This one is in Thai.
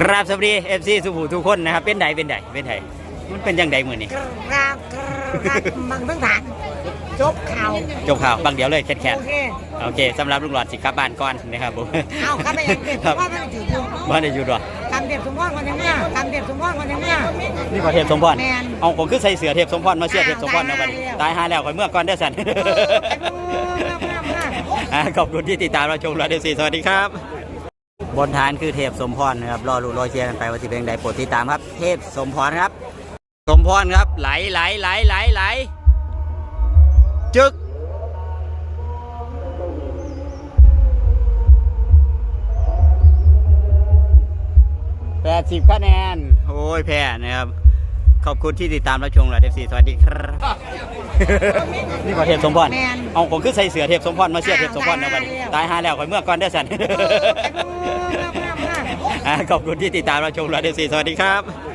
ครับสวัสดีเอฟซีสุภูทุกคนนะครับเป็นไดเป็นไดเป็นไดมันเป็นยังไงมือนี่กราบกราบบางเบื้องฐานจบข่าวจบข่าวบางเดียวเลยแค่แค่โอเคโอเคสำหรับลุงหลอดสิกลับบ้านก่อนนะครับผมเอาครับไปเด็กครับว่าไม่ถืออยู่บ้านได้อยู่ด้วยกำเด็บสมพรวันยังเนี้ยกำเด็บสมพรวันยังเนี้ยนี่ก็เทพสมพรแม่นเอาผมคือใส่เสือเทพสมพรมาเชื่อเทพสมพรนะบัดนี้ตายหาแล้วคอยเมื่อก่อนได้อสันเออไปเบิ่งงามๆนะอ่าขอบคุณที่ติดตามเราชมเราเดซีสวัสดีครับ บนฐานคือเทพสมพรนะครับรอรูรอเชียร์กันไปว่าที่เป็นใดโปรดติดตามครับ เทพสมพรครับ สมพรครับ ไหลไหลไหลไหลไหลจึกแปดสิบคะแนน โอ้ยแพ้นะครับ ขอบคุณที่ติดตามรับชมเรายเดซีสวัสดีครับ นี่ก็เทพสมพรแม่นเอาผมคือใส่เสือเทพสมพรมาเชื่อเทพสมพรนะบัดนี้ตายหาแล้วคอยเมื่อก่อนได้อสันเออไปเบิ่งงามๆนะอ่าขอบคุณที่ติดตามเราชมเราเดซีสวัสดีครับ